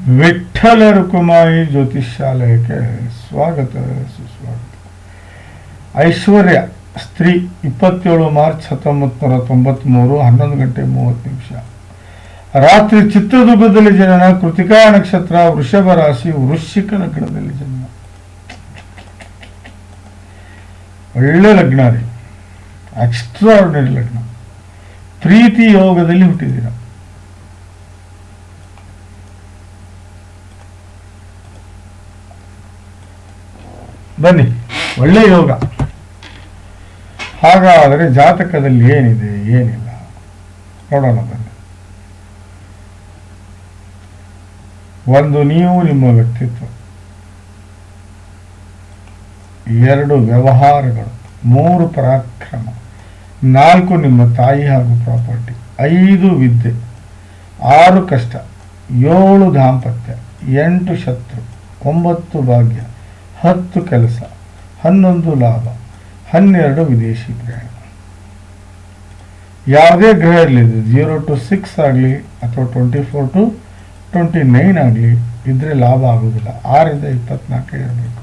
ವಿಠ್ಠಲ ರುಕುಮಾಯಿ ಜ್ಯೋತಿಷಾಲಯಕ್ಕೆ ಸ್ವಾಗತ, ಸುಸ್ವಾಗತ. ಐಶ್ವರ್ಯ, ಸ್ತ್ರೀ, ಇಪ್ಪತ್ತೇಳು ಮಾರ್ಚ್ ಹತ್ತೊಂಬತ್ತು ನೂರ ತೊಂಬತ್ತ್ಮೂರು ಹನ್ನೊಂದು ಗಂಟೆ ಮೂವತ್ತು ನಿಮಿಷ. ರಾತ್ರಿ ಚಿತ್ರದುರ್ಗದಲ್ಲಿ ಜನನ ಕೃತಿಕಾ ನಕ್ಷತ್ರ, ವೃಷಭ ರಾಶಿ, ವೃಶ್ಚಿಕ ಲಗ್ನದಲ್ಲಿ ಜನ್ಮ. ಒಳ್ಳೆ ಲಗ್ನ ರೀ. ಎಕ್ಸ್ಟ್ರಾರ್ಡಿನರಿ ಲಗ್ನ. ಪ್ರೀತಿ ಯೋಗದಲ್ಲಿ ಹುಟ್ಟಿದ್ದೀರ? ಬನ್ನಿ, ಒಳ್ಳೆ ಯೋಗ. ಹಾಗಾದರೆ ಜಾತಕದಲ್ಲಿ ಏನಿದೆ? ಏನಿಲ್ಲ. ನೋಡೋಣ ಬನ್ನಿ. ಒಂದು ನೀವು ನಿಮ್ಮ ವ್ಯಕ್ತಿತ್ವ. ಎರಡು ವ್ಯವಹಾರಗಳು. ಮೂರು ಪರಾಕ್ರಮ. ನಾಲ್ಕು ನಿಮ್ಮ ತಾಯಿ ಹಾಗೂ ಪ್ರಾಪರ್ಟಿ. ಐದು ವಿದ್ಯೆ. ಆರು ಕಷ್ಟ. ಏಳು ದಾಂಪತ್ಯ. ಎಂಟು ಶತ್ರು. ಒಂಬತ್ತು ಭಾಗ್ಯ. ಹತ್ತು ಕೆಲಸ, ಹನ್ನೊಂದು ಲಾಭ, ಹನ್ನೆರಡು ವಿದೇಶಿ ಪ್ರಯಾಣ. ಯಾವುದೇ ಗ್ರಹ ಇರಲಿ ಜೀರೋ ಟು ಸಿಕ್ಸ್ ಆಗಲಿ ಅಥವಾ twenty four to twenty nine ಆಗಲಿ ಇದ್ರೆ ಲಾಭ ಆಗೋದಿಲ್ಲ. ಆರಿಂದ ಇಪ್ಪತ್ನಾಲ್ಕು ಇರಬೇಕು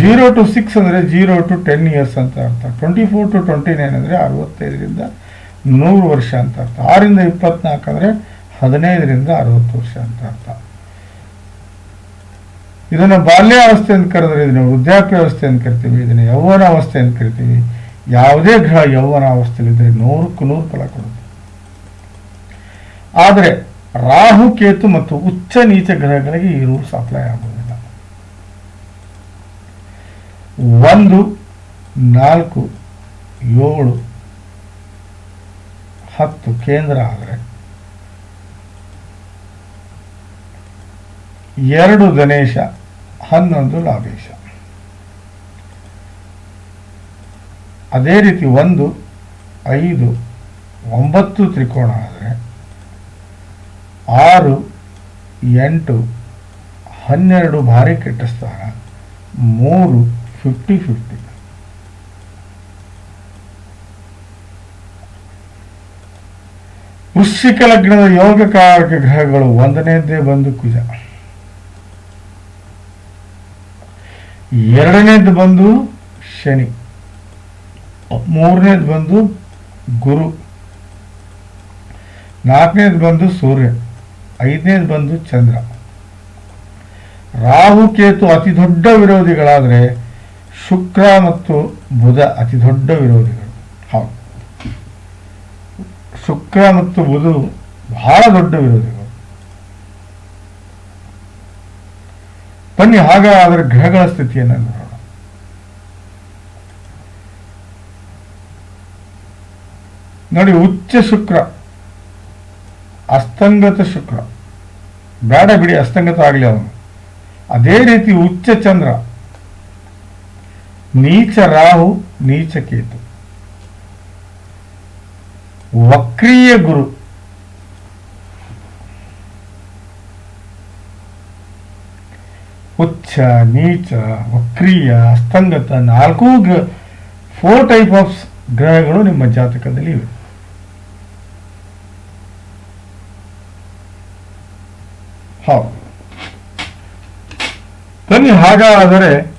ಜೀರೋ ಟು ಸಿಕ್ಸ್ ಅಂದರೆ ಜೀರೋ ಟು ಟೆನ್ ಇಯರ್ಸ್ ಅಂತ ಅರ್ಥ. Twenty four to twenty nine ಅಂದರೆ ಅರವತ್ತೈದರಿಂದ ನೂರು ವರ್ಷ ಅಂತ ಅರ್ಥ. ಆರಿಂದ ಇಪ್ಪತ್ನಾಲ್ಕು ಅಂದರೆ ಹದಿನೈದರಿಂದ ಅರವತ್ತು ವರ್ಷ ಅಂತ ಅರ್ಥ. ಇದನ್ನು ಬಾಲ್ಯಾವಸ್ಥೆ ಅಂತ ಕರೆದ್ರೆ ಇದನ್ನು ವೃದ್ಧಾಪ್ಯಾವಸ್ಥೆ ಅಂತ ಕರಿತೀವಿ. ಇದನ್ನು ಯೌವನ ಅವಸ್ಥೆ ಅಂತ ಕರಿತೀವಿ. ಯಾವುದೇ ಗ್ರಹ ಯೌವನ ಅವಸ್ಥೆಯಲ್ಲಿದ್ದರೆ ನೂರಕ್ಕೂ ನೂರು ಫಲ ಕೊಡುತ್ತೆ. ಆದರೆ ರಾಹು, ಕೇತು ಮತ್ತು ಉಚ್ಚ ನೀಚ ಗ್ರಹಗಳಿಗೆ ಈ ರೂಲ್ಸ್ ಅಪ್ಲೈ ಆಗುವುದಿಲ್ಲ. ಒಂದು, ನಾಲ್ಕು, ಏಳು, ಹತ್ತು ಕೇಂದ್ರ ಆದರೆ ಎರಡು ಗಣೇಶ ಹನ್ನೊಂದು ಲಾಭೇಶ ಅದೇ ರೀತಿ ಒಂದು, ಐದು, ಒಂಬತ್ತು ತ್ರಿಕೋಣ ಆದರೆ, ಆರು, ಎಂಟು, ಹನ್ನೆರಡು ಭಾರಿ ಕೆಟ್ಟ ಸ್ಥಾನ, ಮೂರು ಫಿಫ್ಟಿ ಫಿಫ್ಟಿ ವೃಶ್ಚಿಕ ಲಗ್ನದ ಯೋಗಕಾರಕ ಗ್ರಹಗಳು ಒಂದನೇದೇ ಬಂದು ಕುಜ. ಎರಡನೇದು ಬಂದು ಶನಿ. ಮೂರನೇದು ಬಂದು ಗುರು. ನಾಲ್ಕನೇದು ಬಂದು ಸೂರ್ಯ ಐದನೇದು ಬಂದು ಚಂದ್ರ. ರಾಹು, ಕೇತು ಅತಿ ದೊಡ್ಡ ವಿರೋಧಿಗಳಾದರೆ ಶುಕ್ರ ಮತ್ತು ಬುಧ ಅತಿ ದೊಡ್ಡ ವಿರೋಧಿಗಳು. ಹೌದು. ಶುಕ್ರ ಮತ್ತು ಬುಧ ಬಹಳ ದೊಡ್ಡ ವಿರೋಧಿಗಳು. ಬನ್ನಿ ಅದರ ಗ್ರಹಗಳ ಸ್ಥಿತಿಯನ್ನು ನೋಡೋಣ. ನೋಡಿ, ಉಚ್ಚ ಶುಕ್ರ, ಅಸ್ತಂಗತ ಶುಕ್ರ. ಬೇಡ ಬಿಡಿ, ಅಸ್ತಂಗತ ಆಗಲಿ ಅವನು. ಅದೇ ರೀತಿ ಉಚ್ಚ ಚಂದ್ರ, ನೀಚ ರಾಹು, ನೀಚ ಕೇತು. ವಕ್ರೀಯ ಗುರು ಉಚ್ಚ ನೀಚ, ವಕ್ರೀಯ, ಅಸ್ತಂಗತ, ನಾಲ್ಕು ಗ್ರ ಫೋರ್ ಟೈಪ್ ಆಫ್ ಗ್ರಹಗಳು ನಿಮ್ಮ ಜಾತಕದಲ್ಲಿ ಇವೆ. ಹೌದು. ಬನ್ನಿ, ಹಾಗಾದರೆ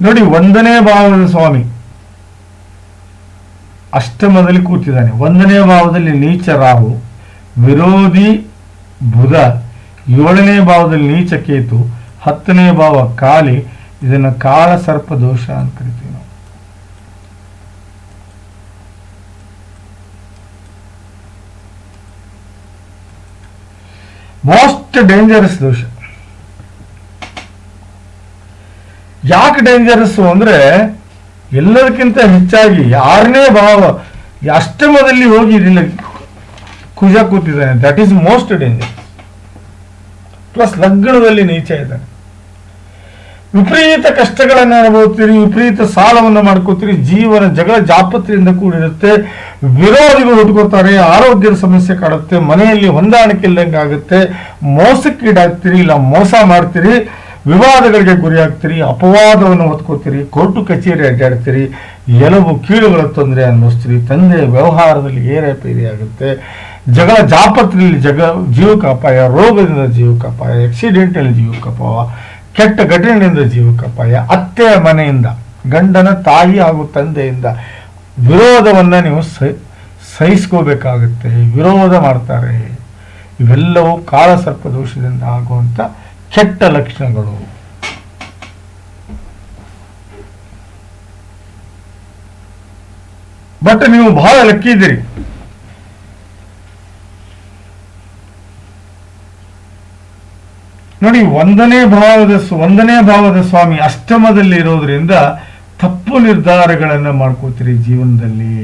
ನೋಡಿ, ಒಂದನೇ ಭಾವದ ಸ್ವಾಮಿ ಅಷ್ಟಮದಲ್ಲಿ ಕೂತಿದ್ದಾನೆ. ಒಂದನೇ ಭಾವದಲ್ಲಿ ನೀಚ ರಾಹು. ವಿರೋಧಿ ಬುಧ ಏಳನೇ ಭಾವದಲ್ಲಿ ನೀಚ ಕೇತು, ಹತ್ತನೇ ಭಾವ ಕಾಲಿ, ಇದನ್ನು ಕಾಲ ಸರ್ಪ ದೋಷ ಅಂತ ಕರಿತೀವಿ ನಾವು. ಮೋಸ್ಟ್ ಡೇಂಜರಸ್ ದೋಷ. ಯಾಕೆ ಡೇಂಜರಸ್ ಅಂದ್ರೆ ಎಲ್ಲದಕ್ಕಿಂತ ಹೆಚ್ಚಾಗಿ ಆರನೇ ಭಾವ ಅಷ್ಟಮದಲ್ಲಿ ಹೋಗಿ ಕುಜ ಕೂತಿದ್ದಾನೆ. That is most danger plus ಲಗ್ನದಲ್ಲಿ ನೀಚ ಇದ್ದಾನೆ. ವಿಪರೀತ ಕಷ್ಟಗಳನ್ನು ಅನುಭವಿಸ್ತೀರಿ, ವಿಪರೀತ ಸಾಲವನ್ನು ಮಾಡ್ಕೋತೀರಿ, ಜೀವನ ಜಗಳ ಜಾಪತ್ರೆಯಿಂದ ಕೂಡಿರುತ್ತೆ, ವಿರೋಧಿಗಳು ಹುಟ್ಕೋತಾರೆ ಆರೋಗ್ಯದ ಸಮಸ್ಯೆ ಕಾಡುತ್ತೆ, ಮನೆಯಲ್ಲಿ ಹೊಂದಾಣಿಕೆ ಇಲ್ಲದಂಗೆ ಆಗುತ್ತೆ, ಮೋಸಕ್ಕೀಡಾಗ್ತೀರಿ, ಇಲ್ಲ ಮೋಸ ಮಾಡ್ತೀರಿ, ವಿವಾದಗಳಿಗೆ ಗುರಿಯಾಗ್ತೀರಿ, ಅಪವಾದವನ್ನು ಹೊತ್ಕೋತೀರಿ, ಕೋರ್ಟು ಕಚೇರಿ ಅಡ್ಡಾಡ್ತೀರಿ, ಎಲುಬು ಕೀಳುಗಳ ತೊಂದರೆ ಅನುಭವಿಸ್ತೀರಿ, ತಂದೆ ವ್ಯವಹಾರದಲ್ಲಿ ಏರೇಪೇರಿ ಆಗುತ್ತೆ ಜಗಳ ಜಾಪತ್ರೆಯಲ್ಲಿ ಜಗ ಜೀವಕ್ಕೆ ಅಪಾಯ ರೋಗದಿಂದ ಜೀವಕ್ಕೆ ಅಪಾಯ ಆಕ್ಸಿಡೆಂಟಲ್ಲಿ ಜೀವಕ್ಕೆ ಅಪಾಯ ಕೆಟ್ಟ ಘಟನೆಯಿಂದ ಜೀವಕ್ಕೆ ಅಪಾಯ ಅತ್ತೆಯ ಮನೆಯಿಂದ, ಗಂಡನ ತಾಯಿ ಹಾಗೂ ತಂದೆಯಿಂದ ವಿರೋಧವನ್ನ ನೀವು ಸಹಿ, ಸಹಿಸ್ಕೋಬೇಕಾಗುತ್ತೆ, ವಿರೋಧ ಮಾಡ್ತಾರೆ. ಇವೆಲ್ಲವೂ ಕಾಲಸರ್ಪ ದೋಷದಿಂದ ಆಗುವಂತ ಕೆಟ್ಟ ಲಕ್ಷಣಗಳು. ಬಟ್ ನೀವು ಬಹಳ ಲಕ್ಕಿ ಇದ್ದೀರಿ. ನೋಡಿ, ಒಂದನೇ ಭಾವದ ಒಂದನೇ ಭಾವದ ಸ್ವಾಮಿ ಅಷ್ಟಮದಲ್ಲಿ ಇರೋದ್ರಿಂದ ತಪ್ಪು ನಿರ್ಧಾರಗಳನ್ನು ಮಾಡ್ಕೋತೀರಿ ಜೀವನದಲ್ಲಿ.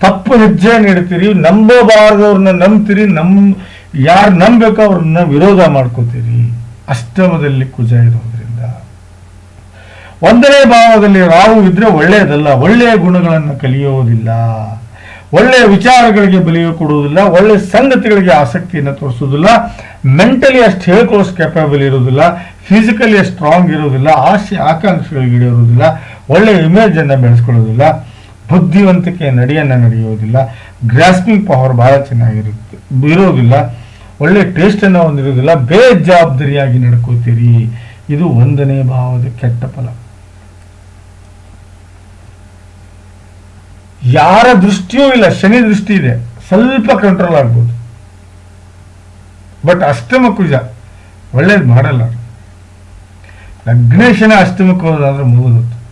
ತಪ್ಪು ಹೆಜ್ಜೆ ನೀಡ್ತೀರಿ, ನಂಬಬಾರದವ್ರನ್ನ ನಂಬ್ತೀರಿ, ನಮ್ ಯಾರು ನಂಬಬೇಕೋ ಅವ್ರನ್ನ ವಿರೋಧ ಮಾಡ್ಕೋತೀರಿ. ಅಷ್ಟಮದಲ್ಲಿ ಕುಜ ಇರೋದ್ರಿಂದ. ಒಂದನೇ ಭಾವದಲ್ಲಿ ರಾಹು ಇದ್ರೆ ಒಳ್ಳೆಯದಲ್ಲ ಒಳ್ಳೆಯ ಗುಣಗಳನ್ನು ಕಲಿಯೋದಿಲ್ಲ. ಒಳ್ಳೆಯ ವಿಚಾರಗಳಿಗೆ ಬೆಲೆಯು ಕೊಡುವುದಿಲ್ಲ ಒಳ್ಳೆಯ ಸಂಗತಿಗಳಿಗೆ ಆಸಕ್ತಿಯನ್ನು ತೋರಿಸುವುದಿಲ್ಲ ಮೆಂಟಲಿ ಅಷ್ಟು ಹೇಳ್ಕೊಳ್ಳೋಷ್ಟು ಕೆಪಬಲ್ ಇರೋದಿಲ್ಲ ಫಿಸಿಕಲಿ ಸ್ಟ್ರಾಂಗ್ ಇರೋದಿಲ್ಲ ಆಸೆ ಆಕಾಂಕ್ಷೆಗಳಿಗೆ ಇರೋದಿಲ್ಲ ಒಳ್ಳೆಯ ಇಮೇಜನ್ನು ಬೆಳೆಸ್ಕೊಳ್ಳೋದಿಲ್ಲ ಬುದ್ಧಿವಂತಿಕೆ ನಡೆಯನ್ನು ನಡೆಯೋದಿಲ್ಲ ಗ್ರಾಸ್ಪಿಂಗ್ ಪವರ್ ಬಹಳ ಚೆನ್ನಾಗಿರುತ್ತೆ ಇರೋದಿಲ್ಲ ಒಳ್ಳೆ ಟೇಸ್ಟನ್ನು ಹೊಂದಿರೋದಿಲ್ಲ ಬೇಜವಾಬ್ದಾರಿಯಾಗಿ ನಡ್ಕೋತೀರಿ. ಇದು ಒಂದನೇ ಭಾವದ ಕೆಟ್ಟ ಫಲ. ಯಾರ ದೃಷ್ಟಿಯೂ ಇಲ್ಲ, ಶನಿ ದೃಷ್ಟಿ ಇದೆ. ಸ್ವಲ್ಪ ಕಂಟ್ರೋಲ್ ಆಗ್ಬೋದು. ಬಟ್ ಅಷ್ಟಮ ಕುಜ, ಒಳ್ಳೇದು ಮಾಡಲ್ಲ. ಲಗ್ನೇಶನ ಅಷ್ಟಮಕ್ಕೆ ಹೋದಾದ್ರೆ ಮುಗಿದು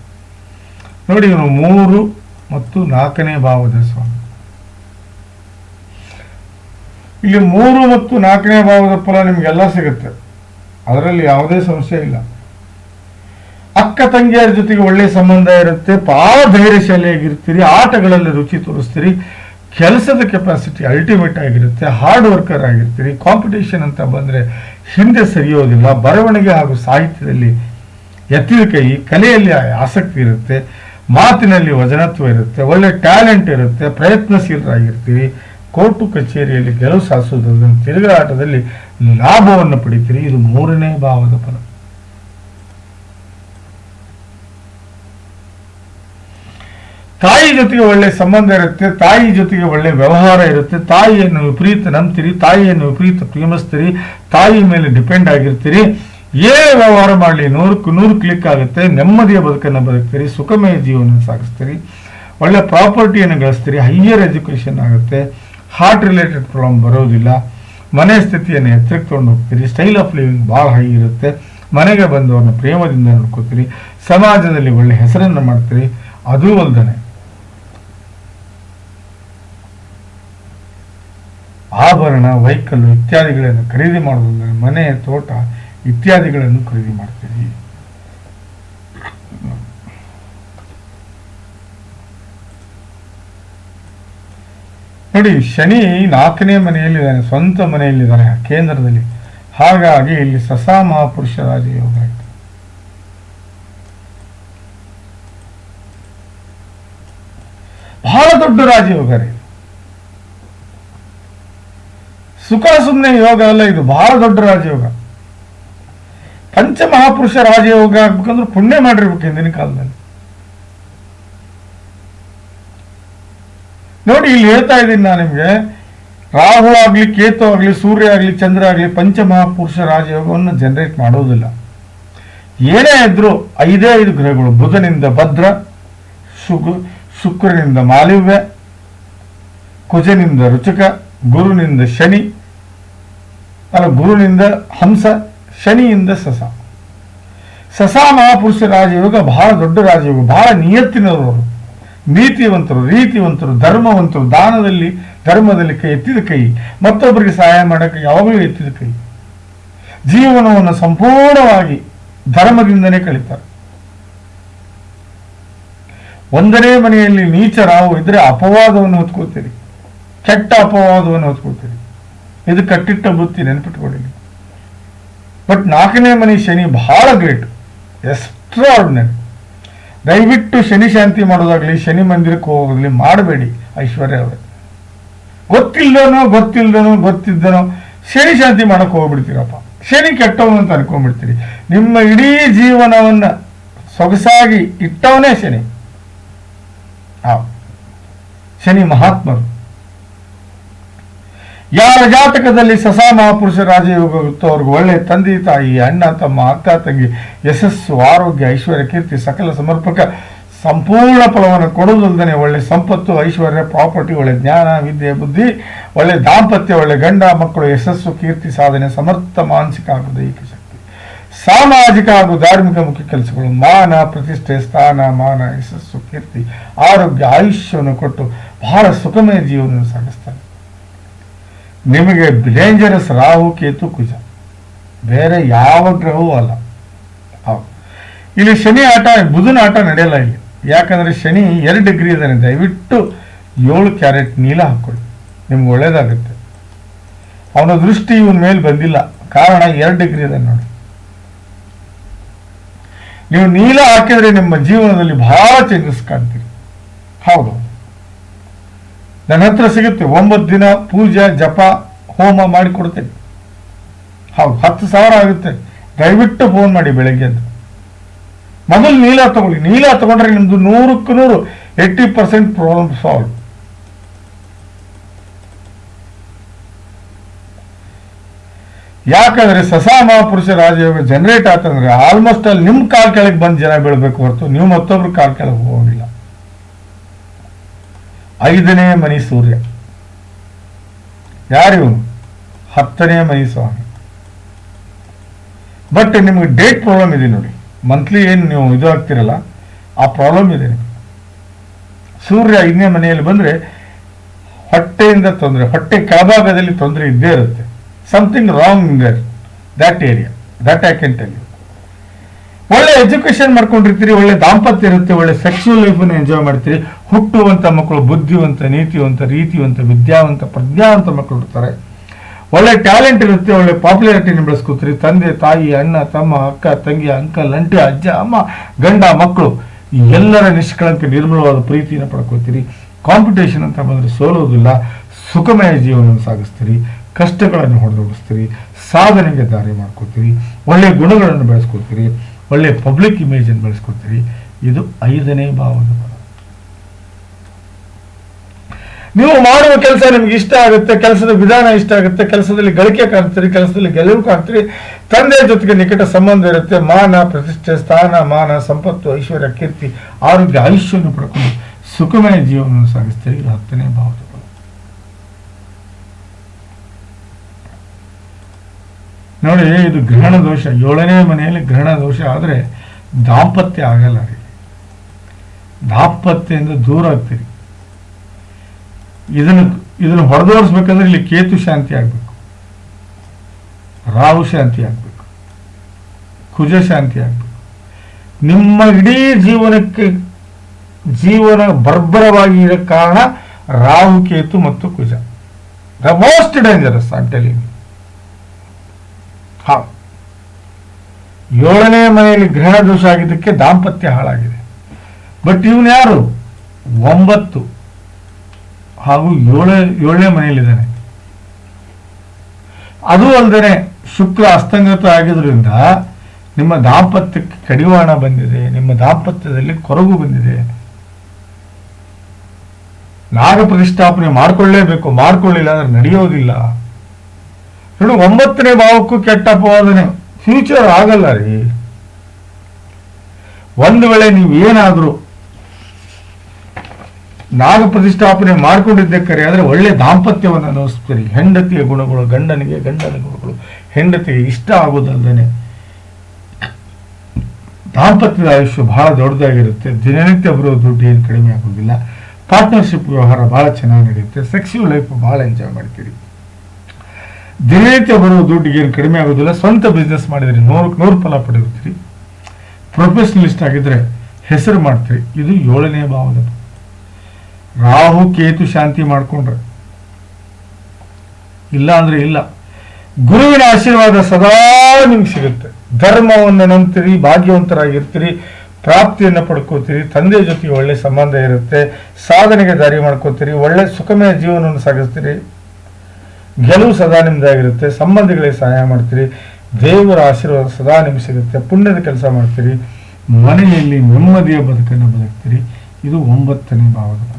ನೋಡಿ ಇವನು ಮೂರು ಮತ್ತು ನಾಲ್ಕನೇ ಭಾವದ ಸ್ವಾಮಿ. ಇಲ್ಲಿ ಮೂರು ಮತ್ತು ನಾಲ್ಕನೇ ಭಾವದ ಫಲ ನಿಮ್ಗೆಲ್ಲ ಸಿಗುತ್ತೆ. ಅದರಲ್ಲಿ ಯಾವುದೇ ಸಮಸ್ಯೆ ಇಲ್ಲ. ಅಕ್ಕ ತಂಗಿಯರ ಜೊತೆಗೆ ಒಳ್ಳೆ ಸಂಬಂಧ ಇರುತ್ತೆ ಬಹಳ ಧೈರ್ಯಶಾಲಿಯಾಗಿರ್ತೀರಿ, ಆಟಗಳಲ್ಲಿ ರುಚಿ ತೋರಿಸ್ತೀರಿ, ಕೆಲಸದ ಕೆಪಾಸಿಟಿ ಅಲ್ಟಿಮೇಟ್ ಆಗಿರುತ್ತೆ ಹಾರ್ಡ್ ವರ್ಕರ್ ಆಗಿರ್ತೀರಿ ಕಾಂಪಿಟೇಷನ್ ಅಂತ ಬಂದರೆ ಹಿಂದೆ ಸರಿಯೋದಿಲ್ಲ, ಬರವಣಿಗೆ ಹಾಗೂ ಸಾಹಿತ್ಯದಲ್ಲಿ ಎತ್ತಿದ ಕಲೆಯಲ್ಲಿ ಆಸಕ್ತಿ ಇರುತ್ತೆ, ಮಾತಿನಲ್ಲಿ ವಜನತ್ವ ಇರುತ್ತೆ, ಒಳ್ಳೆ ಟ್ಯಾಲೆಂಟ್ ಇರುತ್ತೆ, ಪ್ರಯತ್ನಶೀಲರಾಗಿರ್ತೀರಿ, ಕೋರ್ಟು ಕಚೇರಿಯಲ್ಲಿ ಗೆಲುವು ಸಾಧಿಸೋದ್ರಿಂದ ತಿರುಗಾಟದಲ್ಲಿ ಲಾಭವನ್ನು ಪಡಿತೀರಿ, ಇದು ಮೂರನೇ ಭಾವದ ಫಲ. ತಾಯಿ ಜೊತೆಗೆ ಒಳ್ಳೆ ಸಂಬಂಧ ಇರುತ್ತೆ, ತಾಯಿ ಜೊತೆಗೆ ಒಳ್ಳೆ ವ್ಯವಹಾರ ಇರುತ್ತೆ, ತಾಯಿಯನ್ನು ವಿಪರೀತ ನಂಬ್ತೀರಿ, ತಾಯಿಯನ್ನು ವಿಪರೀತ ಪ್ರೇಮಿಸ್ತೀರಿ, ತಾಯಿ ಮೇಲೆ ಡಿಪೆಂಡ್ ಆಗಿರ್ತೀರಿ. ಏನೇ ವ್ಯವಹಾರ ಮಾಡಲಿ, ನೂರಕ್ಕೆ ನೂರು ಕ್ಲಿಕ್ ಆಗುತ್ತೆ, ನೆಮ್ಮದಿಯ ಬದುಕನ್ನು ಬದುಕ್ತೀರಿ, ಸುಖಮಯ ಜೀವನ ಸಾಗಿಸ್ತೀರಿ. ಒಳ್ಳೆ ಪ್ರಾಪರ್ಟಿಯನ್ನು ಗಳಿಸ್ತೀರಿ ಹೈಯರ್ ಎಜುಕೇಷನ್ ಆಗುತ್ತೆ ಹಾರ್ಟ್ ರಿಲೇಟೆಡ್ ಪ್ರಾಬ್ಲಮ್ ಬರೋದಿಲ್ಲ. ಮನೆ ಸ್ಥಿತಿಯನ್ನು ಎತ್ತರಕ್ಕೆ ತೊಗೊಂಡು ಹೋಗ್ತೀರಿ ಸ್ಟೈಲ್ ಆಫ್ ಲಿವಿಂಗ್ ಭಾಳ ಹೈ ಇರುತ್ತೆ. ಮನೆಗೆ ಬಂದವ್ರನ್ನ ಪ್ರೇಮದಿಂದ ನೋಡ್ಕೋತೀರಿ, ಸಮಾಜದಲ್ಲಿ ಒಳ್ಳೆ ಹೆಸರನ್ನು ಮಾಡ್ತೀರಿ, ಅದೂ ಅಲ್ದನೆ. ಆಭರಣ ವೆಹಿಕಲ್ ಇತ್ಯಾದಿಗಳನ್ನು ಖರೀದಿ ಮಾಡುವುದಂದರೆ ಮನೆ, ತೋಟ ಇತ್ಯಾದಿಗಳನ್ನು ಖರೀದಿ ಮಾಡ್ತೀವಿ. ನೋಡಿ, ಶನಿ ನಾಲ್ಕನೇ ಮನೆಯಲ್ಲಿದ್ದಾನೆ, ಸ್ವಂತ ಮನೆಯಲ್ಲಿದ್ದಾನೆ ಕೇಂದ್ರದಲ್ಲಿ. ಹಾಗಾಗಿ ಇಲ್ಲಿ ಸಸಾ ಮಹಾಪುರುಷ ರಾಜಯೋಗ ಆಯಿತು. ಬಹಳ ದೊಡ್ಡ ರಾಜಯೋಗ ರೀ. ಸುಖ ಸುಮ್ಮನೆ ಯೋಗ ಅಲ್ಲ, ಇದು ಬಹಳ ದೊಡ್ಡ ರಾಜಯೋಗ. ಪಂಚಮಹಾಪುರುಷ ರಾಜಯೋಗ ಆಗ್ಬೇಕಂದ್ರೆ ಪುಣ್ಯ ಮಾಡಿರ್ಬೇಕು ಹಿಂದಿನ ಕಾಲದಲ್ಲಿ. ನೋಡಿ, ಇಲ್ಲಿ ಹೇಳ್ತಾ ಇದ್ದೀನಿ ನಾನು ನಿಮ್ಗೆ. ರಾಹು ಆಗ್ಲಿ, ಕೇತು ಆಗ್ಲಿ, ಸೂರ್ಯ ಆಗ್ಲಿ, ಚಂದ್ರ ಆಗ್ಲಿ, ಪಂಚಮಹಾಪುರುಷ ರಾಜಯೋಗವನ್ನು ಜನರೇಟ್ ಮಾಡೋದಿಲ್ಲ. ಏನೇ ಇದ್ರೂ ಐದೇ ಐದು ಗ್ರಹಗಳು, ಬುಧನಿಂದ ಭದ್ರ, ಶುಕ್, ಶುಕ್ರನಿಂದ ಮಾಲಿವ್ಯ, ಕುಜನಿಂದ ರುಚಕ, ಗುರುನಿಂದ ಶನಿ ಅಲ್ಲ ಗುರುನಿಂದ ಹಂಸ, ಶನಿಯಿಂದ ಸಸ. ಸಸ ಮಹಾಪುರುಷ ರಾಜಯೋಗ ಬಹಳ ದೊಡ್ಡ ರಾಜಯೋಗ, ಬಹಳ ನಿಯತ್ತಿನವರು ನೀತಿವಂತರು, ರೀತಿವಂತರು, ಧರ್ಮವಂತರು, ದಾನದಲ್ಲಿ, ಧರ್ಮದಲ್ಲಿ ಕೈ ಎತ್ತಿದ ಕೈ. ಮತ್ತೊಬ್ಬರಿಗೆ ಸಹಾಯ ಮಾಡೋಕ್ಕೆ ಯಾವಾಗಲೂ ಎತ್ತಿದ ಕೈ. ಜೀವನವನ್ನು ಸಂಪೂರ್ಣವಾಗಿ ಧರ್ಮದಿಂದನೇ ಕಳೀತಾರೆ. ಒಂದನೇ ಮನೆಯಲ್ಲಿ ನೀಚ ರಾವು ಇದ್ರೆ ಅಪವಾದವನ್ನು ಹೊತ್ಕೋತೀರಿ ಕೆಟ್ಟ ಅಪವಾದವನ್ನು ಹೊತ್ಕೋತೀರಿ ಇದು ಕಟ್ಟಿಟ್ಟ ಬುತ್ತಿ ನೆನ್ಪಿಟ್ಕೊಳ್ಳಿ. ಬಟ್ ನಾಲ್ಕನೇ ಮನೆ ಶನಿ ಬಹಳ ಗ್ರೇಟ್ ಎಕ್ಸ್ಟ್ರಾಡಿನರಿ ದಯವಿಟ್ಟು ಶನಿ ಶಾಂತಿ ಮಾಡೋದಾಗ್ಲಿ, ಶನಿ ಮಂದಿರಕ್ಕೆ ಹೋಗೋದಾಗ್ಲಿ ಮಾಡಬೇಡಿ ಐಶ್ವರ್ಯ ಅವರೇ. ಗೊತ್ತಿಲ್ಲದನೋ ಗೊತ್ತಿಲ್ಲದನೋ ಗೊತ್ತಿದ್ದನೋ ಶನಿ ಶಾಂತಿ ಮಾಡಕ್ ಹೋಗ್ಬಿಡ್ತೀರಪ್ಪ. ಶನಿ ಕೆಟ್ಟವನು ಅಂತ ಅನ್ಕೊಂಡ್ಬಿಡ್ತೀರಿ. ನಿಮ್ಮ ಇಡೀ ಜೀವನವನ್ನ ಸೊಗಸಾಗಿ ಇಟ್ಟವನೇ ಶನಿ. ಆ, ಶನಿ ಮಹಾತ್ಮರು. ಯಾರ ಜಾತಕದಲ್ಲಿ ಸಸಾ ಮಹಾಪುರುಷ ರಾಜಯೋಗ ಇರುತ್ತೋ ಅವ್ರಿಗೆ ಒಳ್ಳೆ ತಂದೆ, ತಾಯಿ, ಅಣ್ಣ, ತಮ್ಮ, ಅಕ್ಕ, ತಂಗಿ, ಯಶಸ್ಸು, ಆರೋಗ್ಯ, ಐಶ್ವರ್ಯ, ಕೀರ್ತಿ, ಸಕಲ ಸಮರ್ಪಕ ಸಂಪೂರ್ಣ ಫಲವನ್ನು ಕೊಡುವುದಲ್ಲದೆ ಒಳ್ಳೆ ಸಂಪತ್ತು, ಐಶ್ವರ್ಯ, ಪ್ರಾಪರ್ಟಿ, ಒಳ್ಳೆ ಜ್ಞಾನ, ವಿದ್ಯೆ, ಬುದ್ಧಿ, ಒಳ್ಳೆ ದಾಂಪತ್ಯ, ಒಳ್ಳೆ ಗಂಡ, ಮಕ್ಕಳು, ಯಶಸ್ಸು, ಕೀರ್ತಿ, ಸಾಧನೆ, ಸಮರ್ಥ, ಮಾನಸಿಕ ಹಾಗೂ ದೈಹಿಕ ಶಕ್ತಿ. ಸಾಮಾಜಿಕ ಹಾಗೂ ಧಾರ್ಮಿಕ ಮುಖ್ಯ ಕೆಲಸಗಳು, ಮಾನ, ಪ್ರತಿಷ್ಠೆ, ಸ್ಥಾನ, ಮಾನ, ಯಶಸ್ಸು, ಕೀರ್ತಿ, ಆರೋಗ್ಯ, ಆಯುಷ್ಯವನ್ನು ಕೊಟ್ಟು ಬಹಳ ಸುಖಮಯ ಜೀವನವನ್ನು ಸಾಗಿಸ್ತಾರೆ. ನಿಮಗೆ ಡೇಂಜರಸ್ ರಾಹು, ಕೇತು, ಕುಜ. ಬೇರೆ ಯಾವ ಗ್ರಹವೂ ಅಲ್ಲ. ಇಲ್ಲಿ ಶನಿ ಆಟ, ಬುಧನ ಆಟ ನಡೆಯಲ್ಲ ಇಲ್ಲಿ. ಯಾಕಂದ್ರೆ ಶನಿ ಎರಡು ಡಿಗ್ರಿ ಇದ್ದಾನೆ. ದಯವಿಟ್ಟು ಏಳು ಕ್ಯಾರೆಟ್ ನೀಲ ಹಾಕೊಳ್ಳಿ ನಿಮ್ಗೆ ಒಳ್ಳೇದಾಗುತ್ತೆ. ಅವನ ದೃಷ್ಟಿ ಇವನ ಮೇಲೆ ಬಂದಿಲ್ಲ. ಕಾರಣ ಎರಡು ಡಿಗ್ರಿ ಇದೆ ನೋಡಿ. ನೀವು ನೀಲ ಹಾಕಿದ್ರೆ ನಿಮ್ಮ ಜೀವನದಲ್ಲಿ ಬಹಳ ಚೇಂಜಸ್ ಕಾಣ್ತೀರಿ. ಹೌದು. ನನ್ನ ಹತ್ರ ಸಿಗುತ್ತೆ. ಒಂಬತ್ತು ದಿನ ಪೂಜೆ, ಜಪ, ಹೋಮ ಮಾಡಿ ಕೊಡ್ತೇನೆ. ಹೌದು, ಹತ್ತು ಸಾವಿರ ಆಗುತ್ತೆ. ದಯವಿಟ್ಟು ಫೋನ್ ಮಾಡಿ ಬೆಳಗ್ಗೆ ಅಂತ ಮೊದಲು ನೀಲ ತಗೊಳ್ಳಿ. ನೀಲ ತಗೊಂಡ್ರೆ ನಿಮ್ದು ನೂರಕ್ಕೂ ನೂರು ಏಯ್ಟಿ ಪರ್ಸೆಂಟ್ ಪ್ರಾಬ್ಲಮ್ ಸಾಲ್ವ್ ಯಾಕಂದ್ರೆ ಸಸಾ ಮಹಾಪುರುಷ ರಾಜಯೋಗ ಜನರೇಟ್ ಆತಂದ್ರೆ ಆಲ್ಮೋಸ್ಟ್ ಅಲ್ಲಿ ನಿಮ್ಮ ಕಾಲ್ ಕೆಳಗೆ ಬಂದು ಜನ ಬೀಳ್ಬೇಕು ಹೊರತು, ನೀವು ಮತ್ತೊಬ್ರು ಕಾಲ್ ಕೆಳಗೆ ಹೋಗಿಲ್ಲ ಐದನೇ ಮನಿ ಸೂರ್ಯ. ಯಾರಿವನು ಹತ್ತನೇ ಮನಿ ಸ್ವಾಮಿ. ಬಟ್ ನಿಮಗೆ ಡೇಟ್ ಪ್ರಾಬ್ಲಮ್ ಇದೆ ನೋಡಿ. ಮಂತ್ಲಿ ಏನು ನೀವು ಇದು ಆಗ್ತಿರಲ್ಲ ಆ ಪ್ರಾಬ್ಲಮ್ ಇದೆ ಸೂರ್ಯ ಐದನೇ ಮನೆಯಲ್ಲಿ ಬಂದ್ರೆ ಹೊಟ್ಟೆಯಿಂದ ತೊಂದರೆ, ಹೊಟ್ಟೆ ಕೆಳಭಾಗದಲ್ಲಿ ತೊಂದರೆ ಇದ್ದೇ ಇರುತ್ತೆ. Something wrong in that area that I can tell you ಒಳ್ಳೆ ಎಜುಕೇಶನ್ ಮಾಡ್ಕೊಂಡಿರ್ತೀರಿ, ಒಳ್ಳೆ ದಾಂಪತ್ಯ ಇರುತ್ತೆ, ಒಳ್ಳೆ ಸೆಕ್ಸುವಲ್ ಲೈಫನ್ನು ಎಂಜಾಯ್ ಮಾಡ್ತೀರಿ. ಹುಟ್ಟುವಂಥ ಮಕ್ಕಳು, ಬುದ್ಧಿವಂತ, ನೀತಿವಂತ, ರೀತಿವಂತ, ವಿದ್ಯಾವಂತ, ಪ್ರಜ್ಞಾವಂತ ಮಕ್ಕಳು ಇರ್ತಾರೆ. ಒಳ್ಳೆ ಟ್ಯಾಲೆಂಟ್ ಇರುತ್ತೆ, ಒಳ್ಳೆ ಪಾಪ್ಯುಲಾರಿಟಿನ ಬೆಳೆಸ್ಕೋತೀರಿ. ತಂದೆ, ತಾಯಿ, ಅಣ್ಣ, ತಮ್ಮ, ಅಕ್ಕ, ತಂಗಿ ಅಂಕಲ್ ಅಂಟಿ ಅಜ್ಜ, ಅಮ್ಮ, ಗಂಡ, ಮಕ್ಕಳು ಎಲ್ಲರ ನಿಷ್ಕಳಂಕ ನಿರ್ಮಲವಾದ ಪ್ರೀತಿಯನ್ನು ಪಡ್ಕೋತೀರಿ. ಕಾಂಪಿಟೇಷನ್ ಅಂತ ಬಂದರೆ ಸೋಲೋದಿಲ್ಲ. ಸುಖಮಯ ಜೀವನವನ್ನು ಸಾಗಿಸ್ತೀರಿ. ಕಷ್ಟಗಳನ್ನು ಹೊಡೆದೋಡಿಸ್ತೀರಿ. ಸಾಧನೆಗೆ ದಾರಿ ಮಾಡ್ಕೋತೀರಿ. ಒಳ್ಳೆ ಗುಣಗಳನ್ನು ಬೆಳೆಸ್ಕೋತೀರಿ. ಒಳ್ಳೆ ಪಬ್ಲಿಕ್ ಇಮೇಜನ್ನು ಬೆಳೆಸ್ಕೊತೀರಿ ಇದು ಐದನೇ ಬಲ ನೀವು ಮಾಡುವ ಕೆಲಸ ನಿಮ್ಗೆ ಇಷ್ಟ ಆಗುತ್ತೆ, ಕೆಲಸದ ವಿಧಾನ ಇಷ್ಟ ಆಗುತ್ತೆ, ಕೆಲಸದಲ್ಲಿ ಗಳಿಕೆ ಕಾಣ್ತೀರಿ, ಕೆಲಸದಲ್ಲಿ ಗೆಲುವು ಕಾಣ್ತೀರಿ. ತಂದೆ ಜೊತೆಗೆ ನಿಕಟ ಸಂಬಂಧ ಇರುತ್ತೆ. ಮಾನ, ಪ್ರತಿಷ್ಠೆ, ಸ್ಥಾನ, ಮಾನ, ಸಂಪತ್ತು, ಐಶ್ವರ್ಯ, ಕೀರ್ತಿ, ಆರೋಗ್ಯ, ಆಯುಷ್ಯವನ್ನು ಪಡ್ಕೊಂಡು ಸುಖಮಯ ಜೀವನವನ್ನು ಸಾಗಿಸ್ತೀರಿ. ಇದು ಹತ್ತನೇ ಭಾವದ ನೋಡಿ, ಇದು ಗ್ರಹಣ ದೋಷ. ಏಳನೇ ಮನೆಯಲ್ಲಿ ಗ್ರಹಣ ದೋಷ ಆದರೆ ದಾಂಪತ್ಯ ಆಗಲ್ಲ ರೀ ದಾಂಪತ್ಯದಿಂದ ದೂರ ಆಗ್ತೀರಿ. ಇದನ್ನು ಇದನ್ನು ಹೊಡೆದೋಡಿಸ್ಬೇಕಂದ್ರೆ ಇಲ್ಲಿ ಕೇತು ಶಾಂತಿ ಆಗಬೇಕು. ರಾಹು ಶಾಂತಿ ಆಗಬೇಕು. ಕುಜ ಶಾಂತಿ ಆಗಬೇಕು. ನಿಮ್ಮ ಇಡೀ ಜೀವನಕ್ಕೆ, ಜೀವನ ಬರ್ಬರವಾಗಿ ಇರೋ ಕಾರಣ ರಾಹು, ಕೇತು ಮತ್ತು ಕುಜ. ದ ಮೋಸ್ಟ್ ಡೇಂಜರಸ್ ಅಂತೇಳಿ ಹಾ. ಏಳನೇ ಮನೆಯಲ್ಲಿ ಗ್ರಹಣ ದೋಷ ಆಗಿದ್ದಕ್ಕೆ ದಾಂಪತ್ಯ ಹಾಳಾಗಿದೆ. ಬಟ್ ಇವನು ಯಾರು? ಒಂಬತ್ತು ಹಾಗೂ ಏಳ, ಏಳನೇ ಮನೆಯಲ್ಲಿದ್ದಾನೆ. ಅದು ಅಲ್ಲದೆ ಶುಕ್ರ ಅಸ್ತಂಗತ ಆಗಿದ್ರಿಂದ ನಿಮ್ಮ ದಾಂಪತ್ಯಕ್ಕೆ ಕಡಿವಾಣ ಬಂದಿದೆ, ನಿಮ್ಮ ದಾಂಪತ್ಯದಲ್ಲಿ ಕೊರಗು ಬಂದಿದೆ. ನಾಗ ಪ್ರತಿಷ್ಠಾಪನೆ ಮಾಡಿಕೊಳ್ಳೇಬೇಕು, ಮಾಡಿಕೊಳ್ಳಿಲ್ಲ ಅಂದ್ರೆ ನಡೆಯೋದಿಲ್ಲ. ನೋಡಿ ಒಂಬತ್ತನೇ ಭಾವಕ್ಕೂ ಕೆಟ್ಟ ಅಪವಾದನೆ. ಫ್ಯೂಚರ್ ಆಗಲ್ಲ ರೀ. ಒಂದು ವೇಳೆ ನೀವು ಏನಾದರೂ ನಾಗ ಪ್ರತಿಷ್ಠಾಪನೆ ಮಾಡಿಕೊಂಡಿದ್ದಕ್ಕರೆ ಆದರೆ ಒಳ್ಳೆ ದಾಂಪತ್ಯವನ್ನು ಅನುಭವಿಸ್ತೀರಿ. ಹೆಂಡತಿಯ ಗುಣಗಳು, ಗಂಡನಿಗೆ ಗಂಡನ ಗುಣಗಳು, ಹೆಂಡತಿಗೆ ಇಷ್ಟ ಆಗೋದಲ್ಲದೆ ದಾಂಪತ್ಯದ ಆಯುಷ್ಯ ಬಹಳ ದೊಡ್ಡದಾಗಿರುತ್ತೆ. ದಿನನಿತ್ಯ ಬರೋ ದುಡ್ಡು ಏನು ಕಡಿಮೆ ಆಗೋದಿಲ್ಲ ಪಾರ್ಟ್ನರ್ಶಿಪ್ ವ್ಯವಹಾರ ಬಹಳ ಚೆನ್ನಾಗಿ ನಡೆಯುತ್ತೆ. ಸೆಕ್ಸಿವ್ ಲೈಫ್ ಬಹಳ ಎಂಜಾಯ್ ಮಾಡ್ತೀರಿ. ದಿನನಿತ್ಯ ಬರೋ ದುಡ್ಡಿಗೆ ಏನು ಕಡಿಮೆ ಆಗೋದಿಲ್ಲ. ಸ್ವಂತ ಬಿಸ್ನೆಸ್ ಮಾಡಿದ್ರೆ ನೂರಕ್ಕೆ ನೂರು ಫಲ ಪಡೆಯುತ್ತೀರಿ. ಪ್ರೊಫೆಷನಲಿಸ್ಟ್ ಆಗಿದ್ರೆ ಹೆಸರು ಮಾಡ್ತೀರಿ. ಇದು ಏಳನೇ ಭಾವದ. ರಾಹು, ಕೇತು ಶಾಂತಿ ಮಾಡಿಕೊಂಡ್ರೆ. ಇಲ್ಲ ಅಂದ್ರೆ ಇಲ್ಲ. ಗುರುವಿನ ಆಶೀರ್ವಾದ ಸದಾ ನಿಮ್ಗೆ ಸಿಗುತ್ತೆ. ಧರ್ಮವನ್ನು ನಂಬ್ತೀರಿ, ಭಾಗ್ಯವಂತರಾಗಿರ್ತೀರಿ, ಪ್ರಾಪ್ತಿಯನ್ನು ಪಡ್ಕೋತೀರಿ, ತಂದೆ ಜೊತೆ ಒಳ್ಳೆ ಸಂಬಂಧ ಇರುತ್ತೆ, ಸಾಧನೆಗೆ ದಾರಿ ಮಾಡ್ಕೋತೀರಿ, ಒಳ್ಳೆ ಸುಖಮಯ ಜೀವನವನ್ನು ಸಾಗಿಸ್ತೀರಿ. ಗೆಲುವು ಸದಾ ನಿಮ್ದಾಗಿರುತ್ತೆ, ಸಂಬಂಧಿಗಳಿಗೆ ಸಹಾಯ ಮಾಡ್ತೀರಿ, ದೇವರ ಆಶೀರ್ವಾದ ಸದಾ ನಿಮ್ಗೆ ಸಿಗುತ್ತೆ, ಪುಣ್ಯದ ಕೆಲಸ ಮಾಡ್ತೀರಿ, ಮನೆಯಲ್ಲಿ ನೆಮ್ಮದಿಯ ಬದುಕನ್ನು ಬದುಕ್ತೀರಿ. ಇದು ಒಂಬತ್ತನೇ ಭಾವದ ಫಲ.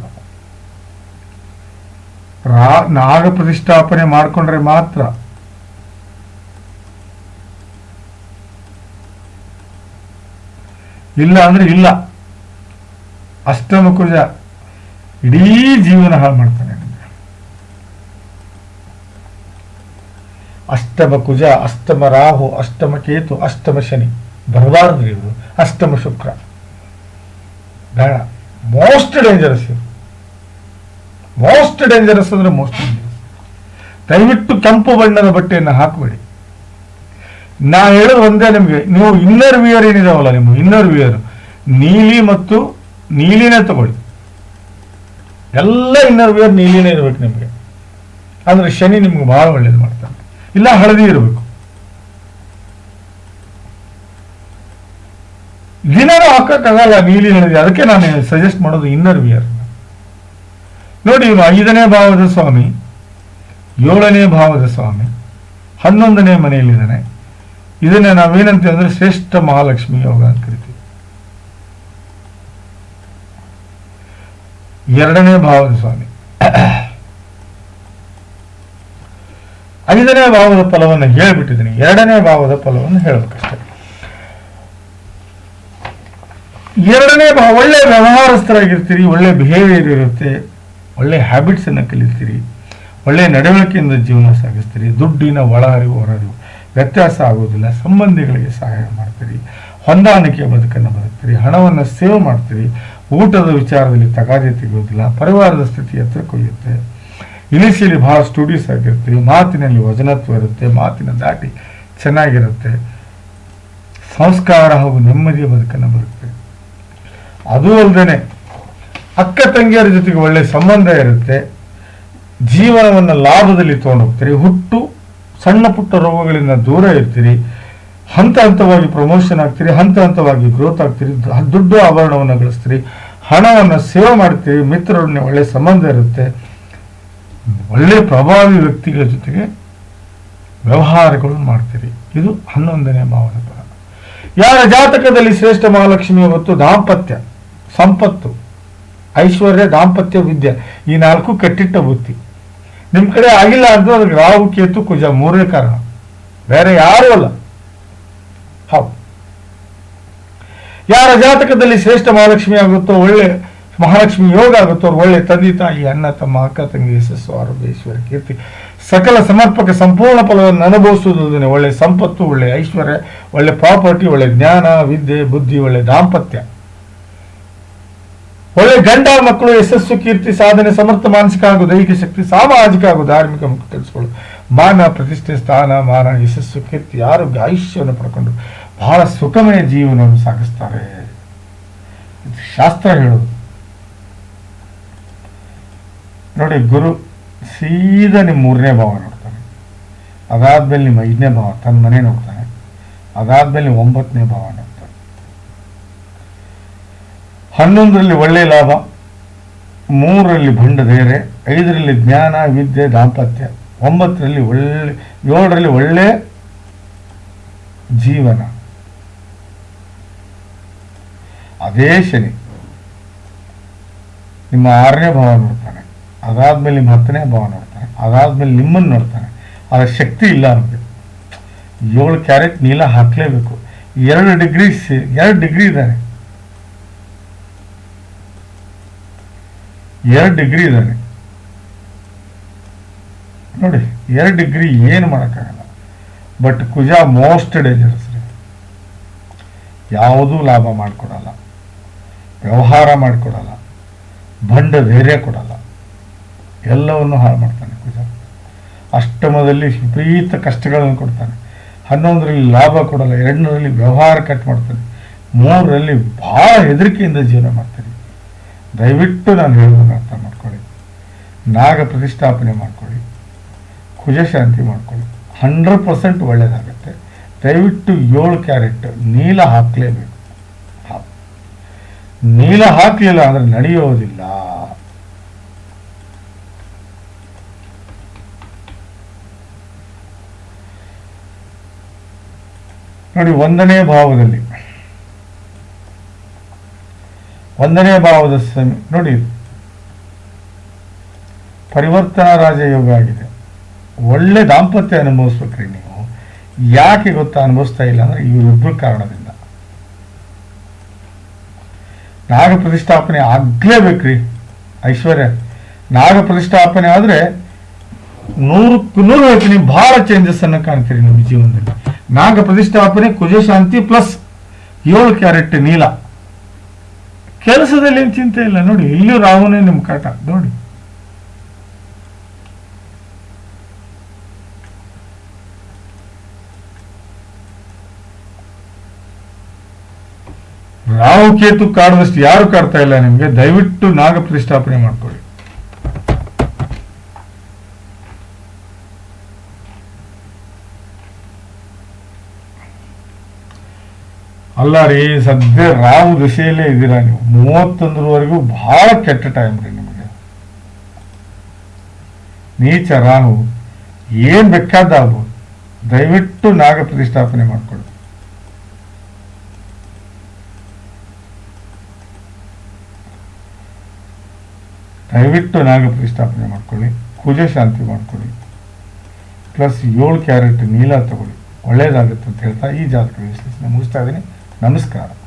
ನಾಗ ಪ್ರತಿಷ್ಠಾಪನೆ ಮಾಡಿಕೊಂಡ್ರೆ ಮಾತ್ರ ಇಲ್ಲ ಅಂದ್ರೆ ಇಲ್ಲ. ಅಷ್ಟಮ ಕುಜ ಇಡೀ ಜೀವನ ಹಾಳು ಮಾಡ್ತಾನೆ ನಿಮ್ಗೆ. ಅಷ್ಟಮ ಕುಜ, ಅಷ್ಟಮ ರಾಹು, ಅಷ್ಟಮ ಕೇತು, ಅಷ್ಟಮ ಶನಿ. ಬರಬಾರದು ಇವರು. ಅಷ್ಟಮ ಶುಕ್ರ. ಬೇಡ. ಮೋಸ್ಟ್ ಡೇಂಜರಸ್ ಇವರು. ಮೋಸ್ಟ್ ಡೇಂಜರಸ್ ಅಂದ್ರೆ ಮೋಸ್ಟ್ ಡೇಂಜರಸ್ ದಯವಿಟ್ಟು ಕೆಂಪು ಬಣ್ಣದ ಬಟ್ಟೆಯನ್ನು ಹಾಕಬೇಡಿ. ನಾ ಹೇಳೋದು ಒಂದೇ ನಿಮಗೆ. ನೀವು ಇನ್ನರ್ ವಿಯರ್ ಏನಿದಾವಲ್ಲ ನಿಮ್ಮ ಇನ್ನರ್ ವಿಯರ್ ನೀಲಿ ಮತ್ತು ನೀಲಿನೇ ತಗೊಳ್ಳಿ. ಎಲ್ಲ ಇನ್ನರ್ ವಿಯರ್ ನೀಲಿನೇ ಇರಬೇಕು ನಿಮಗೆ. ಅಂದ್ರೆ ಶನಿ ನಿಮ್ಗೆ ಬಹಳ ಒಳ್ಳೇದು ಮಾಡ್ತಾನೆ. ಇಲ್ಲ, ಹಳದಿ ಇರಬೇಕು. ದಿನಾನು ಹಾಕಕ್ಕಾಗಲ್ಲ ನೀಲಿ, ಹಳದಿ. ಅದಕ್ಕೆ ನಾನು ಸಜೆಸ್ಟ್ ಮಾಡೋದು ಇನ್ನರ್ ವಿಯರ್ ನೋಡಿ ಐದನೇ ಭಾವದ ಸ್ವಾಮಿ, ಏಳನೇ ಭಾವದ ಸ್ವಾಮಿ, ಹನ್ನೊಂದನೇ ಮನೆಯಲ್ಲಿದ್ದಾನೆ. ಇದನ್ನ ನಾವೇನಂತ ಅಂದ್ರೆ ಶ್ರೇಷ್ಠ ಮಹಾಲಕ್ಷ್ಮಿ ಯೋಗ ಅಂತ ಕರಿತೀವಿ. ಎರಡನೇ ಭಾವದ ಸ್ವಾಮಿ. ಐದನೇ ಭಾವದ ಫಲವನ್ನು ಹೇಳಿಬಿಟ್ಟಿದ್ದೀನಿ. ಎರಡನೇ ಭಾವದ ಫಲವನ್ನು ಹೇಳಬೇಕಷ್ಟೆ. ಎರಡನೇ ಭಾವ, ಒಳ್ಳೆ ವ್ಯವಹಾರಸ್ಥರಾಗಿರ್ತೀರಿ, ಒಳ್ಳೆ ಬಿಹೇವಿಯರ್ ಇರುತ್ತೆ, ಒಳ್ಳೆ ಹ್ಯಾಬಿಟ್ಸ್ ಅನ್ನು ಕಲಿತೀರಿ, ಒಳ್ಳೆ ನಡವಳಿಕೆಯಿಂದ ಜೀವನ ಸಾಗಿಸ್ತೀರಿ, ದುಡ್ಡಿನ ಒಳಹರಿವು, ಹೊರಹರಿವು, ವ್ಯತ್ಯಾಸ ಆಗೋದಿಲ್ಲ ಸಂಬಂಧಿಗಳಿಗೆ ಸಹಾಯ ಮಾಡ್ತೀರಿ, ಹೊಂದಾಣಿಕೆಯ ಬದುಕನ್ನು ಬದುಕ್ತೀರಿ, ಹಣವನ್ನು ಸೇವ್ ಮಾಡ್ತೀರಿ, ಊಟದ ವಿಚಾರದಲ್ಲಿ ತಗಾದೆ ತೆಗೆಯೋದಿಲ್ಲ ಪರಿವಾರದ ಸ್ಥಿತಿ ಎತ್ತರ ಕೊಯ್ಯುತ್ತೆ ಇನಿಷಿಯಲಿ ಬಹಳ ಸ್ಟೂಡಿಯಸ್ ಆಗಿರುತ್ತೆ ಮಾತಿನಲ್ಲಿ ವಜನತ್ವ ಇರುತ್ತೆ, ಮಾತಿನ ದಾಟಿ ಚೆನ್ನಾಗಿರುತ್ತೆ. ಸಂಸ್ಕಾರ ಹಾಗೂ ನೆಮ್ಮದಿಯ ಬದುಕನ್ನು ಬರುತ್ತೆ. ಅದೂ ಅಲ್ಲದೆ ಅಕ್ಕ ತಂಗಿಯರ ಜೊತೆಗೆ ಒಳ್ಳೆಯ ಸಂಬಂಧ ಇರುತ್ತೆ. ಜೀವನವನ್ನು ಲಾಭದಲ್ಲಿ ತೊಗೊಂಡೋಗ್ತೀರಿ. ಹುಟ್ಟು, ಸಣ್ಣ ಪುಟ್ಟ ರೋಗಗಳಿಂದ ದೂರ ಇರ್ತೀರಿ. ಹಂತ ಹಂತವಾಗಿ ಪ್ರಮೋಷನ್ ಆಗ್ತೀರಿ, ಹಂತ ಹಂತವಾಗಿ ಗ್ರೋತ್ ಆಗ್ತೀರಿ. ದುಡ್ಡು ಆಭರಣವನ್ನು ಗಳಿಸ್ತೀರಿ. ಹಣವನ್ನು ಸೇವೆ ಮಾಡ್ತೀರಿ. ಮಿತ್ರರೊಡನೆ ಒಳ್ಳೆಯ ಸಂಬಂಧ ಇರುತ್ತೆ. ಒಳ್ಳೆ ಪ್ರಭಾವಿ ವ್ಯಕ್ತಿಗಳ ಜೊತೆಗೆ ವ್ಯವಹಾರಗಳನ್ನು ಮಾಡ್ತೀರಿ. ಇದು ಹನ್ನೊಂದನೇ ಭಾವನ ಫಲ ಯಾರ ಜಾತಕದಲ್ಲಿ ಶ್ರೇಷ್ಠ ಮಹಾಲಕ್ಷ್ಮಿ ಹೊತ್ತು ದಾಂಪತ್ಯ, ಸಂಪತ್ತು, ಐಶ್ವರ್ಯ, ದಾಂಪತ್ಯ, ವಿದ್ಯೆ, ಈ ನಾಲ್ಕು ಕಟ್ಟಿಟ್ಟ ಬುತ್ತಿ ನಿಮ್ಮ ಕಡೆ ಆಗಿಲ್ಲ ಅಂದ್ರೆ ಅದಕ್ಕೆ ರಾಹು, ಕೇತು, ಕುಜ ಮೂರನೇ ಕಾರಣ. ಬೇರೆ ಯಾರೂ ಅಲ್ಲ. ಹೌದು. ಯಾರ ಜಾತಕದಲ್ಲಿ ಶ್ರೇಷ್ಠ ಮಹಾಲಕ್ಷ್ಮಿ ಆಗುತ್ತೋ ಒಳ್ಳೆ ಮಹಾಲಕ್ಷ್ಮಿ ಯೋಗ ಆಗುತ್ತೋ ಒಳ್ಳೆ ತಂದೆ ತಾಯಿ, ಅಣ್ಣ, ತಮ್ಮ, ಅಕ್ಕ, ತಂಗಿ ಯಶಸ್ಸು ಆರೋಗ್ಯ ಕೀರ್ತಿ, ಸಕಲ ಸಮರ್ಪಕ ಸಂಪೂರ್ಣ ಫಲವನ್ನು ಅನುಭವಿಸುವುದನ್ನು ಒಳ್ಳೆ ಸಂಪತ್ತು, ಒಳ್ಳೆ ಐಶ್ವರ್ಯ, ಒಳ್ಳೆ ಪ್ರಾಪರ್ಟಿ, ಒಳ್ಳೆ ಜ್ಞಾನ, ವಿದ್ಯೆ, ಬುದ್ಧಿ, ಒಳ್ಳೆ ದಾಂಪತ್ಯ. ಒಳ್ಳೆ ಗಂಡ ಮಕ್ಕಳು, ಯಶಸ್ಸು, ಕೀರ್ತಿ, ಸಾಧನೆ, ಸಮರ್ಥ, ಮಾನಸಿಕ ಹಾಗೂ ದೈಹಿಕ ಶಕ್ತಿ, ಸಾಮಾಜಿಕ ಹಾಗೂ ಧಾರ್ಮಿಕ ಕೆಲಸಗಳು ಮಾನ, ಪ್ರತಿಷ್ಠೆ, ಸ್ಥಾನ, ಮಾನ, ಯಶಸ್ಸು, ಕೀರ್ತಿ, ಆರೋಗ್ಯ ಆಯುಷ್ಯವನ್ನು ಪಡ್ಕೊಂಡು ಬಹಳ ಸುಖಮಯ ಜೀವನವನ್ನು ಸಾಗಿಸ್ತಾರೆ. ಶಾಸ್ತ್ರ ಹೇಳೋದು. ನೋಡಿ, ಗುರು ಸೀದಾ ನಿಮ್ಮ ಮೂರನೇ ಭಾವ ನೋಡ್ತಾನೆ. ಅದಾದ್ಮೇಲೆ ನಿಮ್ಮ ಐದನೇ ಭಾವ ತನ್ನ ಮನೆ ನೋಡ್ತಾನೆ. ಅದಾದ್ಮೇಲೆ ನಿಮ್ಮ ಒಂಬತ್ತನೇ ಭಾವ ನೋಡ್ತಾನೆ. ಹನ್ನೊಂದರಲ್ಲಿ ಒಳ್ಳೆ ಲಾಭ, ಮೂರರಲ್ಲಿ ಭಂಡ ಧೈರ್ಯ ಐದರಲ್ಲಿ ಜ್ಞಾನ, ವಿದ್ಯೆ, ದಾಂಪತ್ಯ, ಒಂಬತ್ತರಲ್ಲಿ ಒಳ್ಳೆ, ಏಳರಲ್ಲಿ ಒಳ್ಳೆ ಜೀವನ. ಅದೇ ಶನಿ. ನಿಮ್ಮ ಆರನೇ ಭಾವ ನೋಡ್ತಾನೆ. ಅದಾದ್ಮೇಲೆ ನಿಮ್ಮ ಹತ್ತನೇ ಭಾವ ನೋಡ್ತಾನೆ. ಅದಾದ್ಮೇಲೆ ನಿಮ್ಮನ್ನು ನೋಡ್ತಾನೆ. ಅದರ ಶಕ್ತಿ ಇಲ್ಲ ಅಂತ ಏಳು ಕ್ಯಾರೆಟ್ ನೀಲ ಹಾಕಲೇಬೇಕು. ಎರಡು ಡಿಗ್ರಿ ಎರಡು ಡಿಗ್ರಿ ಇದ್ದಾನೆ. ಎರಡು ಡಿಗ್ರಿ ಇದ್ದಾನೆ. ನೋಡಿ, ಎರಡು ಡಿಗ್ರಿ ಏನು ಮಾಡೋಕ್ಕಾಗಲ್ಲ. ಬಟ್ ಕುಜ ಮೋಸ್ಟ್ ಡೇಂಜರಸ್ ರೀ. ಯಾವುದೂ ಲಾಭ ಮಾಡಿಕೊಡಲ್ಲ. ವ್ಯವಹಾರ ಮಾಡಿಕೊಡಲ್ಲ. ಬಂಡ ಧೈರ್ಯ ಕೊಡಲ್ಲ. ಎಲ್ಲವನ್ನು ಹಾಳು ಮಾಡ್ತಾನೆ ಕುಜ ಅಷ್ಟಮದಲ್ಲಿ ವಿಪರೀತ ಕಷ್ಟಗಳನ್ನು ಕೊಡ್ತಾನೆ. ಹನ್ನೊಂದರಲ್ಲಿ ಲಾಭ ಕೊಡಲ್ಲ ಎರಡನೇರಲ್ಲಿ ವ್ಯವಹಾರ ಕಟ್ ಮಾಡ್ತಾನೆ. ಮೂರರಲ್ಲಿ ಭಾಳ ಹೆದರಿಕೆಯಿಂದ ಜೀವನ ಮಾಡ್ತಾನೆ. ದಯವಿಟ್ಟು ನಾನು ಹೇಳೋದನ್ನು ಅರ್ಥ ಮಾಡ್ಕೊಳ್ಳಿ. ನಾಗ ಪ್ರತಿಷ್ಠಾಪನೆ ಮಾಡ್ಕೊಳ್ಳಿ. ಕುಜ ಶಾಂತಿ ಮಾಡ್ಕೊಳ್ಳಿ. ಹಂಡ್ರೆಡ್ ಪರ್ಸೆಂಟ್ ಒಳ್ಳೇದಾಗುತ್ತೆ. ದಯವಿಟ್ಟು ಏಳು ಕ್ಯಾರೆಟ್ ನೀಲ ಹಾಕಲೇಬೇಕು. ನೀಲ ಹಾಕಲಿಲ್ಲ ಅಂದ್ರೆ ನಡೆಯೋದಿಲ್ಲ. ನೋಡಿ, ಒಂದನೇ ಭಾವದಲ್ಲಿ. ಒಂದನೇ ಭಾವದ ಸಮಿ ನೋಡಿ. ಪರಿವರ್ತನಾ ರಾಜಯೋಗ ಆಗಿದೆ. ಒಳ್ಳೆ ದಾಂಪತ್ಯ ಅನುಭವಿಸ್ಬೇಕ್ರಿ ನೀವು. ಯಾಕೆ ಗೊತ್ತಾ ಅನುಭವಿಸ್ತಾ ಇಲ್ಲ ಅಂದ್ರೆ ಇವರಿಬ್ಬರು ಕಾರಣದಿಂದ. ನಾಗ ಪ್ರತಿಷ್ಠಾಪನೆ ಆಗ್ಲೇಬೇಕ್ರಿ. ಐಶ್ವರ್ಯ, ನಾಗ ಪ್ರತಿಷ್ಠಾಪನೆ ಆದ್ರೆ ನೂರಕ್ಕೂ ನೂರು ಹೇಳ್ತೀನಿ ಭಾಳ ಚೇಂಜಸ್ ಅನ್ನ ಕಾಣ್ತೀರಿ ನಿಮ್ಮ ಜೀವನದಲ್ಲಿ. ನಾಗ ಪ್ರತಿಷ್ಠಾಪನೆ ಕುಜಶಾಂತಿ ಪ್ಲಸ್ ಏಳು ಕ್ಯಾರೆಟ್ ನೀಲ. ಕೆಲಸದಲ್ಲಿ ಏನು ಚಿಂತೆ ಇಲ್ಲ, ನೋಡಿ, ಇಲ್ಲೂ ರಾಹುನೇ ನಿಮ್ಮ ಕಾಟ, ನೋಡಿ. ರಾಹು ಕೇತು ಕಾಡದಷ್ಟು ಯಾರು ಕಾಡ್ತಾ ಇಲ್ಲ ನಿಮಗೆ? ದಯವಿಟ್ಟು ನಾಗ ಪ್ರತಿಷ್ಠಾಪನೆ ಮಾಡ್ಕೊಳ್ಳಿ. ಅಲ್ಲ ರೀ, ಸದ್ಯ ರಾಹು ದಿಶೆಯಲ್ಲೇ ಇದ್ದೀರಾ ನೀವು? ಮೂವತ್ತೊಂದರವರೆಗೂ ಬಹಳ ಕೆಟ್ಟ ಟೈಮ್ ರೀ ನಿಮಗೆ. ನೀಚ ರಾಹು, ಏನ್ ಬೇಕಾದಾಗ್ಬೋದು ದಯವಿಟ್ಟು ನಾಗ ಪ್ರತಿಷ್ಠಾಪನೆ ಮಾಡ್ಕೊಳ್ಳಿ. ದಯವಿಟ್ಟು ನಾಗ ಪ್ರತಿಷ್ಠಾಪನೆ ಮಾಡ್ಕೊಳ್ಳಿ ಪೂಜೆ ಶಾಂತಿ ಮಾಡ್ಕೊಳ್ಳಿ. ಪ್ಲಸ್ ಏಳು ಕ್ಯಾರೆಟ್ ನೀಲ ತಗೊಳ್ಳಿ. ಒಳ್ಳೇದಾಗುತ್ತೆ ಅಂತ ಹೇಳ್ತಾ ಈ ಜಾತಕ ವಿಶ್ಲೇಷಣೆ ಮುಗಿಸ್ತಾ ಇದ್ದೀನಿ. não escravo.